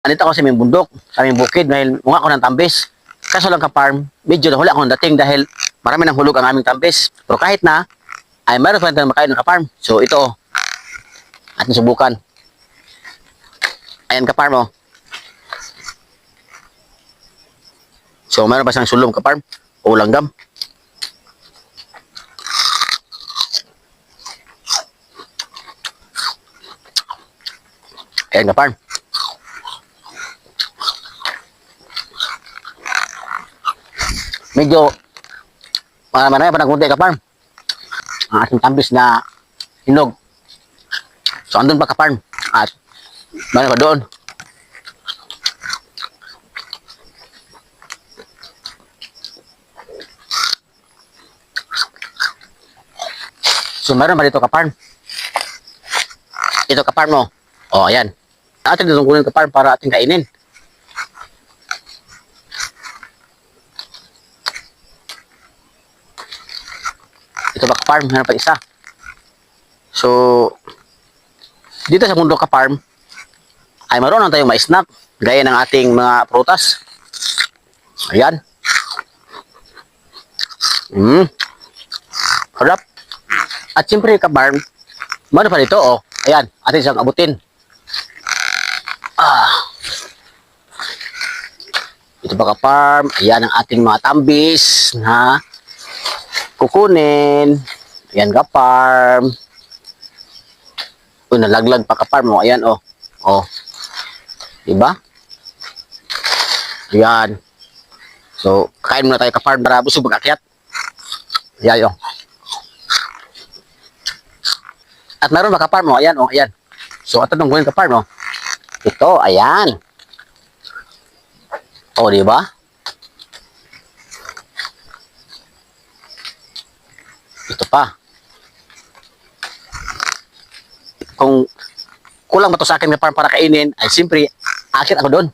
Anita ko sa aming bundok, sa aming bukid, dahil mga ko ng tambis. Kaso lang ka-farm, medyo nahuli ako ng dating dahil marami ng hulog ang aming tambis. Pero kahit na, ay meron pa rin makain ng ka-farm. So ito, ating subukan. Ayan ka-farm, oh. So meron ba siyang sulong ka-farm? O langgam? Ayan ka-farm. Medyo para marami pa ng kunti ka farm. Ang ating tambis na hinog. So andun pa ka farm. At marami pa doon. So meron pa dito ka farm. Ito ka farm mo oh ayan. Atin dito kunin ka farm para ating kainin ito ba ka-farm? Meron pa isa. So, dito sa mundo ka-farm, ay marunong tayong ma-snack, gaya ng ating mga prutas. Ayan. Hmm. Harap. At siyempre ka-farm, meron pa dito, oh. Ayan, atin siyang abutin. Ah. Ito ba ka-farm? Ayan ang ating mga tambis na kukunin. Ayan ka farm. Uy, nalaglag pa ka farm mo. Ayan, oh. Oh. Diba? Ayan. So, kain muna tayo ka farm para busog mag-akyat. Ayan, oh. At meron ba ka farm mo? Ayan, oh. Ayan. So, ito nung kunin ka farm, oh. Ito, ayan. Oh, di ba? Ito pa. Kung kulang ba to sa akin na farm para kainin, ay siyempre, akit ako doon.